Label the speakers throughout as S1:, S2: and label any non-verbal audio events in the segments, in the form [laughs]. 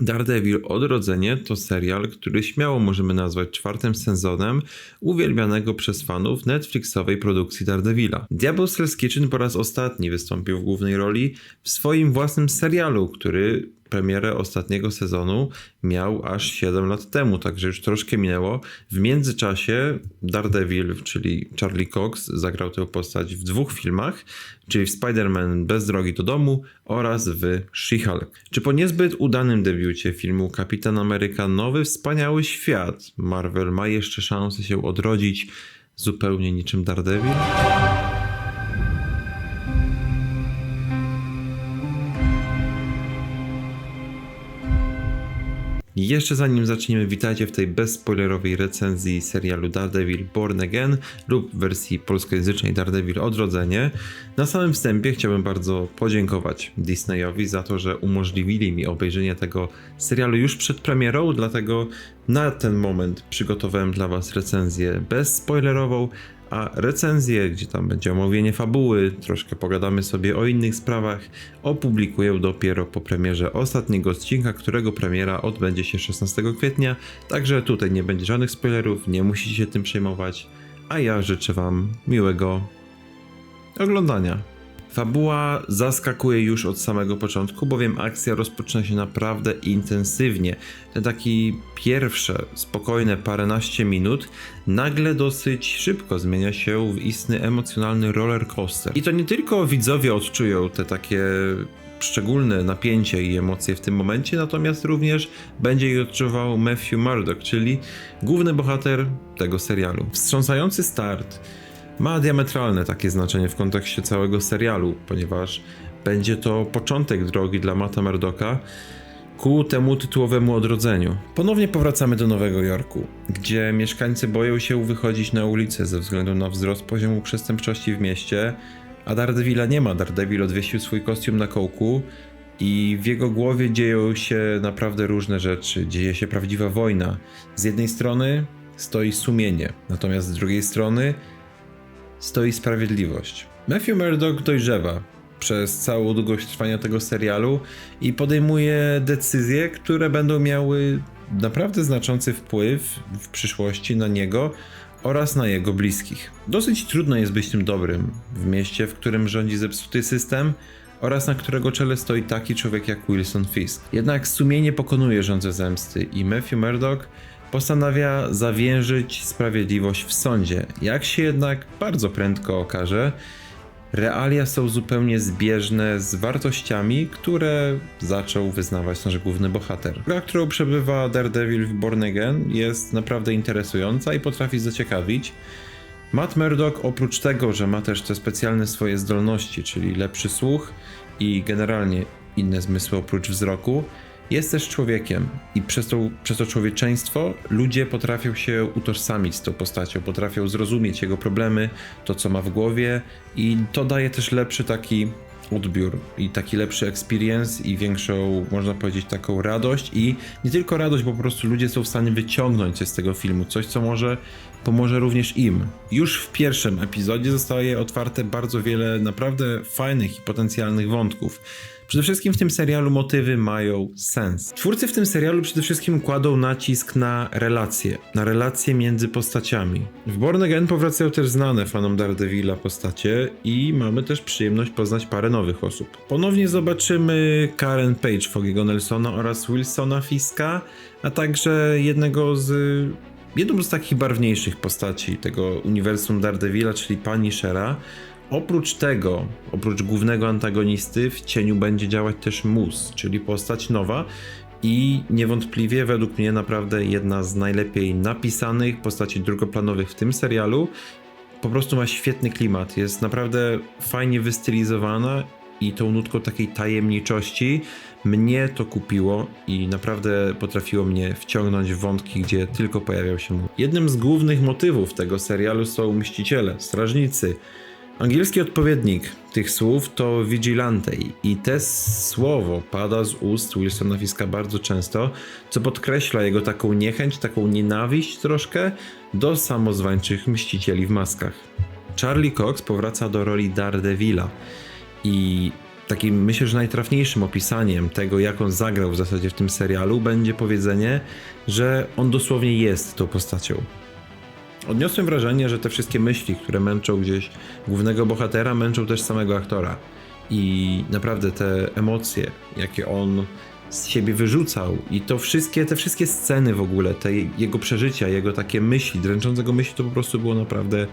S1: Daredevil Odrodzenie to serial, który śmiało możemy nazwać czwartym sezonem uwielbianego przez fanów Netflixowej produkcji Daredevila. Diablo Hell's Kitchen po raz ostatni wystąpił w głównej roli w swoim własnym serialu, który premierę ostatniego sezonu miał aż 7 lat temu, także już troszkę minęło. W międzyczasie Daredevil, czyli Charlie Cox, zagrał tę postać w dwóch filmach, czyli w Spider-Man Bez drogi do domu oraz w She-Hulk. Czy po niezbyt udanym debiucie filmu Kapitan Ameryka Nowy Wspaniały Świat Marvel ma jeszcze szansę się odrodzić zupełnie niczym Daredevil? Jeszcze zanim zaczniemy, witajcie w tej bezspoilerowej recenzji serialu Daredevil Born Again lub wersji polskojęzycznej Daredevil Odrodzenie. Na samym wstępie chciałbym bardzo podziękować Disneyowi za to, że umożliwili mi obejrzenie tego serialu już przed premierą, dlatego na ten moment przygotowałem dla Was recenzję bezspoilerową, a recenzję, gdzie tam będzie omówienie fabuły, troszkę pogadamy sobie o innych sprawach, opublikuję dopiero po premierze ostatniego odcinka, którego premiera odbędzie się 16 kwietnia, także tutaj nie będzie żadnych spoilerów, nie musicie się tym przejmować, a ja życzę Wam miłego oglądania. Fabuła zaskakuje już od samego początku, bowiem akcja rozpoczyna się naprawdę intensywnie. Te takie pierwsze, spokojne paręnaście minut nagle dosyć szybko zmienia się w istny emocjonalny roller coaster. I to nie tylko widzowie odczują te takie szczególne napięcie i emocje w tym momencie, natomiast również będzie je odczuwał Matthew Murdock, czyli główny bohater tego serialu. Wstrząsający start ma diametralne takie znaczenie w kontekście całego serialu, ponieważ będzie to początek drogi dla Mata Murdocka ku temu tytułowemu odrodzeniu. Ponownie powracamy do Nowego Jorku, gdzie mieszkańcy boją się wychodzić na ulicę ze względu na wzrost poziomu przestępczości w mieście, a Daredevila nie ma. Daredevil odwiesił swój kostium na kołku i w jego głowie dzieją się naprawdę różne rzeczy. Dzieje się prawdziwa wojna. Z jednej strony stoi sumienie, natomiast z drugiej strony stoi sprawiedliwość. Matthew Murdock dojrzewa przez całą długość trwania tego serialu i podejmuje decyzje, które będą miały naprawdę znaczący wpływ w przyszłości na niego oraz na jego bliskich. Dosyć trudno jest być tym dobrym w mieście, w którym rządzi zepsuty system oraz na którego czele stoi taki człowiek jak Wilson Fisk. Jednak sumienie pokonuje rządzę zemsty i Matthew Murdock postanawia zawierzyć sprawiedliwość w sądzie. Jak się jednak bardzo prędko okaże, realia są zupełnie zbieżne z wartościami, które zaczął wyznawać nasz główny bohater. Gra, którą przebywa Daredevil w Born Again jest naprawdę interesująca i potrafi zaciekawić. Matt Murdock oprócz tego, że ma też te specjalne swoje zdolności, czyli lepszy słuch i generalnie inne zmysły oprócz wzroku, jest też człowiekiem i przez to, przez to człowieczeństwo ludzie potrafią się utożsamić z tą postacią, potrafią zrozumieć jego problemy, to co ma w głowie i to daje też lepszy taki odbiór i taki lepszy experience i większą, można powiedzieć, taką radość i nie tylko radość, bo po prostu ludzie są w stanie wyciągnąć coś z tego filmu, coś co może pomoże również im. Już w pierwszym epizodzie zostaje otwarte bardzo wiele naprawdę fajnych i potencjalnych wątków. Przede wszystkim w tym serialu motywy mają sens. Twórcy w tym serialu przede wszystkim kładą nacisk na relacje, na relacje między postaciami. W Born Again powracają też znane fanom Daredevila postacie i mamy też przyjemność poznać parę nowych osób. Ponownie zobaczymy Karen Page, Fogiego Nelsona oraz Wilsona Fiska, a także jednego z jedną z takich barwniejszych postaci tego uniwersum Daredevila, czyli Pani Shera, Oprócz tego, oprócz głównego antagonisty, w cieniu będzie działać też Mus, czyli postać nowa i niewątpliwie według mnie naprawdę jedna z najlepiej napisanych postaci drugoplanowych w tym serialu. Po prostu ma świetny klimat, jest naprawdę fajnie wystylizowana i tą nutką takiej tajemniczości mnie to kupiło i naprawdę potrafiło mnie wciągnąć w wątki, gdzie tylko pojawiał się mu. Jednym z głównych motywów tego serialu są mściciele, strażnicy, Angielski odpowiednik tych słów to vigilante i te słowo pada z ust Wilsona Fiska bardzo często, co podkreśla jego taką niechęć, taką nienawiść troszkę do samozwańczych mścicieli w maskach. Charlie Cox powraca do roli Daredevila i takim myślę, że najtrafniejszym opisaniem tego, jak on zagrał w zasadzie w tym serialu, będzie powiedzenie, że on dosłownie jest tą postacią. Odniosłem wrażenie, że te wszystkie myśli, które męczą gdzieś głównego bohatera, męczą też samego aktora. I naprawdę te emocje, jakie on z siebie wyrzucał i to wszystkie, te wszystkie sceny w ogóle, te jego przeżycia, jego takie myśli, dręczące go myśli, to po prostu było naprawdę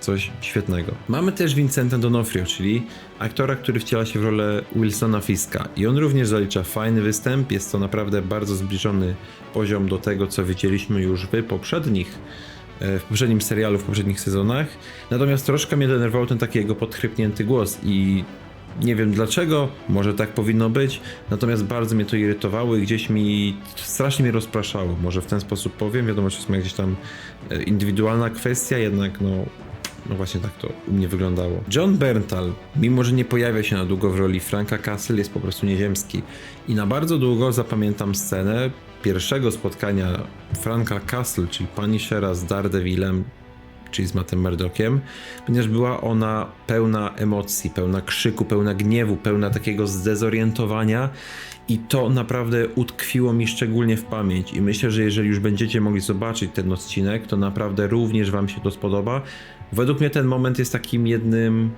S1: coś świetnego. Mamy też Vincenta Donofrio, czyli aktora, który wciela się w rolę Wilsona Fiska i on również zalicza fajny występ, jest to naprawdę bardzo zbliżony poziom do tego, co widzieliśmy już w poprzednich w poprzednim serialu, w poprzednich sezonach. Natomiast troszkę mnie denerwował ten taki jego podchrypnięty głos i nie wiem dlaczego, może tak powinno być, natomiast bardzo mnie to irytowało i gdzieś mi strasznie mnie rozpraszało. Może w ten sposób powiem, wiadomo, że to jest gdzieś tam e, indywidualna kwestia, jednak no, no właśnie tak to u mnie wyglądało. John Berntal, mimo że nie pojawia się na długo w roli Franka Castle, jest po prostu nieziemski. I na bardzo długo zapamiętam scenę pierwszego spotkania Franka Castle, czyli Punishera z Daredevilem, czyli z Mattem Murdockiem, ponieważ była ona pełna emocji, pełna krzyku, pełna gniewu, pełna takiego zdezorientowania i to naprawdę utkwiło mi szczególnie w pamięć i myślę, że jeżeli już będziecie mogli zobaczyć ten odcinek, to naprawdę również wam się to spodoba. Według mnie ten moment jest takim jednym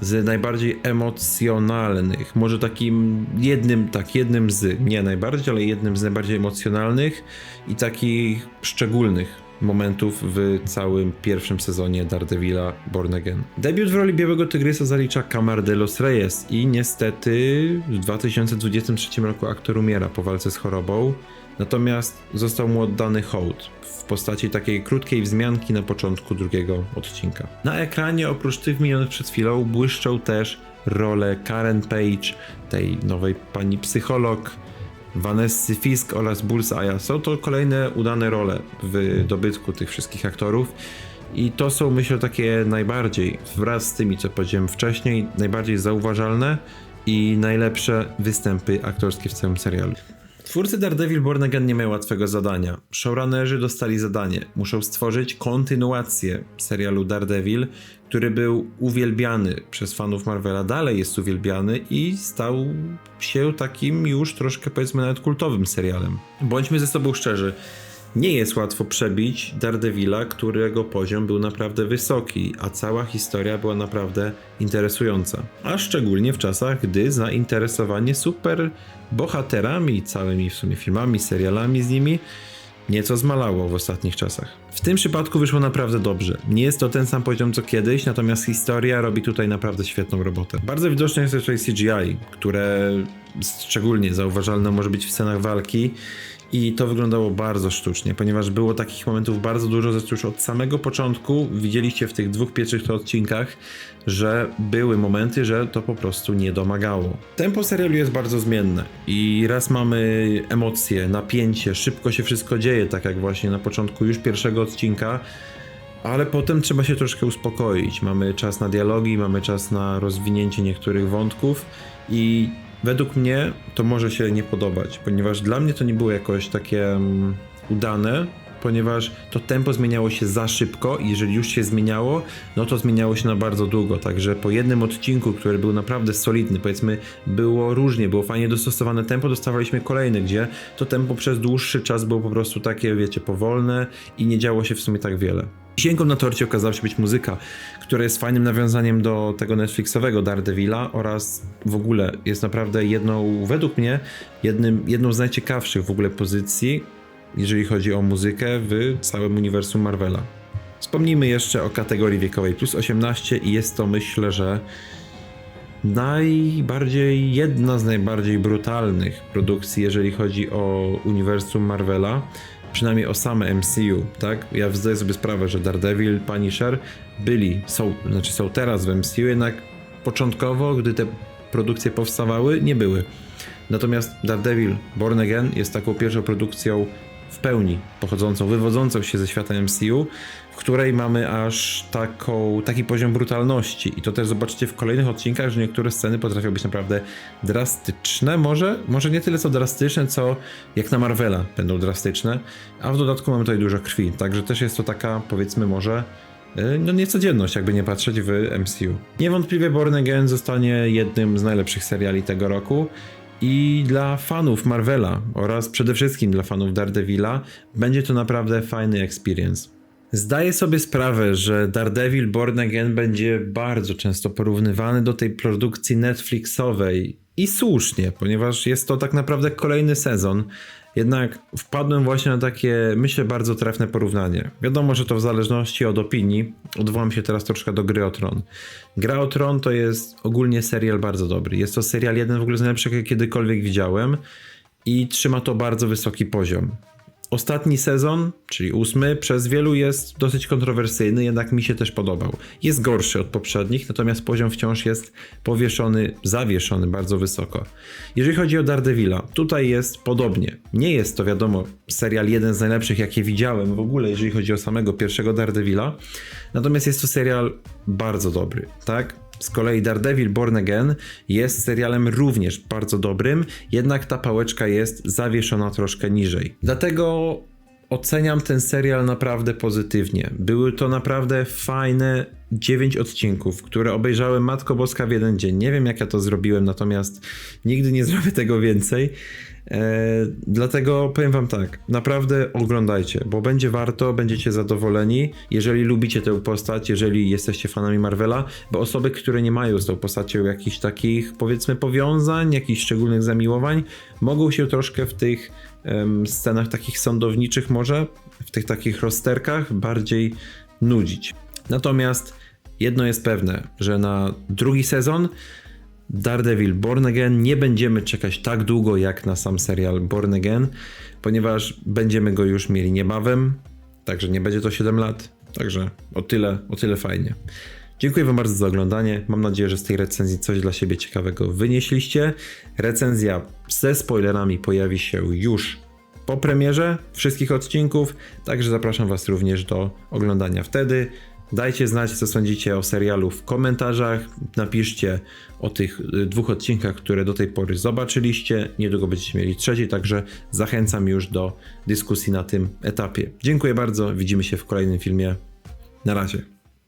S1: z najbardziej emocjonalnych, może takim jednym, tak, jednym z, nie najbardziej, ale jednym z najbardziej emocjonalnych i takich szczególnych momentów w całym pierwszym sezonie Daredevila Born Again. Debiut w roli Białego Tygrysa zalicza Camar de los Reyes i niestety w 2023 roku aktor umiera po walce z chorobą, natomiast został mu oddany hołd w postaci takiej krótkiej wzmianki na początku drugiego odcinka. Na ekranie oprócz tych wymienionych przed chwilą błyszczą też role Karen Page, tej nowej pani psycholog, Vanessa Fisk oraz Bullseye'a. Są to kolejne udane role w dobytku tych wszystkich aktorów. I to są, myślę, takie najbardziej, wraz z tymi, co powiedziałem wcześniej, najbardziej zauważalne i najlepsze występy aktorskie w całym serialu. Twórcy Daredevil Born Again nie mają łatwego zadania. Showrunnerzy dostali zadanie. Muszą stworzyć kontynuację serialu Daredevil, który był uwielbiany przez fanów Marvela, dalej jest uwielbiany i stał się takim już troszkę powiedzmy nawet kultowym serialem. Bądźmy ze sobą szczerzy. Nie jest łatwo przebić Daredevila, którego poziom był naprawdę wysoki, a cała historia była naprawdę interesująca. A szczególnie w czasach, gdy zainteresowanie super bohaterami, całymi w sumie filmami, serialami z nimi nieco zmalało w ostatnich czasach. W tym przypadku wyszło naprawdę dobrze. Nie jest to ten sam poziom co kiedyś, natomiast historia robi tutaj naprawdę świetną robotę. Bardzo widoczne jest tutaj CGI, które szczególnie zauważalne może być w scenach walki i to wyglądało bardzo sztucznie, ponieważ było takich momentów bardzo dużo, zresztą już od samego początku widzieliście w tych dwóch pierwszych to odcinkach, że były momenty, że to po prostu nie domagało. Tempo serialu jest bardzo zmienne i raz mamy emocje, napięcie, szybko się wszystko dzieje, tak jak właśnie na początku już pierwszego odcinka, ale potem trzeba się troszkę uspokoić. Mamy czas na dialogi, mamy czas na rozwinięcie niektórych wątków i według mnie to może się nie podobać, ponieważ dla mnie to nie było jakoś takie um, udane, ponieważ to tempo zmieniało się za szybko i jeżeli już się zmieniało, no to zmieniało się na bardzo długo, także po jednym odcinku, który był naprawdę solidny, powiedzmy, było różnie, było fajnie dostosowane tempo, dostawaliśmy kolejny, gdzie to tempo przez dłuższy czas było po prostu takie, wiecie, powolne i nie działo się w sumie tak wiele. Wisienką na torcie okazała się być muzyka, która jest fajnym nawiązaniem do tego Netflixowego Daredevila oraz w ogóle jest naprawdę jedną, według mnie, jednym, jedną z najciekawszych w ogóle pozycji, jeżeli chodzi o muzykę w całym uniwersum Marvela. Wspomnijmy jeszcze o kategorii wiekowej plus 18 i jest to myślę, że najbardziej, jedna z najbardziej brutalnych produkcji, jeżeli chodzi o uniwersum Marvela, przynajmniej o same MCU, tak? Ja zdaję sobie sprawę, że Daredevil, Punisher byli, są, znaczy są teraz w MCU, jednak początkowo, gdy te produkcje powstawały, nie były. Natomiast Daredevil Born Again jest taką pierwszą produkcją w pełni pochodzącą, wywodzącą się ze świata MCU, której mamy aż taką, taki poziom brutalności. I to też zobaczycie w kolejnych odcinkach, że niektóre sceny potrafią być naprawdę drastyczne. Może, może nie tyle co drastyczne, co jak na Marvela będą drastyczne. A w dodatku mamy tutaj dużo krwi. Także też jest to taka, powiedzmy, może e, no niecodzienność, jakby nie patrzeć w MCU. Niewątpliwie Born Again zostanie jednym z najlepszych seriali tego roku i dla fanów Marvela oraz przede wszystkim dla fanów Daredevila będzie to naprawdę fajny experience. Zdaję sobie sprawę, że Daredevil Born Again będzie bardzo często porównywany do tej produkcji Netflixowej i słusznie, ponieważ jest to tak naprawdę kolejny sezon. Jednak wpadłem właśnie na takie, myślę, bardzo trafne porównanie. Wiadomo, że to w zależności od opinii. Odwołam się teraz troszkę do Gry o Tron. Gra o Tron to jest ogólnie serial bardzo dobry. Jest to serial jeden w ogóle z najlepszych, jakie kiedykolwiek widziałem i trzyma to bardzo wysoki poziom. Ostatni sezon, czyli ósmy, przez wielu jest dosyć kontrowersyjny, jednak mi się też podobał. Jest gorszy od poprzednich, natomiast poziom wciąż jest powieszony, zawieszony bardzo wysoko. Jeżeli chodzi o Daredevila, tutaj jest podobnie. Nie jest to wiadomo serial jeden z najlepszych, jakie widziałem w ogóle, jeżeli chodzi o samego pierwszego Daredevila, natomiast jest to serial bardzo dobry, tak? Z kolei Daredevil Born Again jest serialem również bardzo dobrym, jednak ta pałeczka jest zawieszona troszkę niżej. Dlatego oceniam ten serial naprawdę pozytywnie. Były to naprawdę fajne 9 odcinków, które obejrzałem Matko Boska w jeden dzień. Nie wiem jak ja to zrobiłem, natomiast nigdy nie [laughs] zrobię tego więcej. E, dlatego powiem wam tak, naprawdę oglądajcie, bo będzie warto, będziecie zadowoleni, jeżeli lubicie tę postać, jeżeli jesteście fanami Marvela, bo osoby, które nie mają z tą postacią jakichś takich, powiedzmy, powiązań, jakichś szczególnych zamiłowań, mogą się troszkę w tych em, scenach takich sądowniczych może, w tych takich rozterkach bardziej nudzić. Natomiast jedno jest pewne, że na drugi sezon Daredevil Born Again nie będziemy czekać tak długo jak na sam serial Born Again, ponieważ będziemy go już mieli niebawem, także nie będzie to 7 lat, także o tyle, o tyle fajnie. Dziękuję Wam bardzo za oglądanie. Mam nadzieję, że z tej recenzji coś dla siebie ciekawego wynieśliście. Recenzja ze spoilerami pojawi się już po premierze wszystkich odcinków, także zapraszam Was również do oglądania wtedy. Dajcie znać, co sądzicie o serialu w komentarzach. Napiszcie o tych y, dwóch odcinkach, które do tej pory zobaczyliście. Niedługo będziecie mieli trzeci, także zachęcam już do dyskusji na tym etapie. Dziękuję bardzo, widzimy się w kolejnym filmie. Na razie.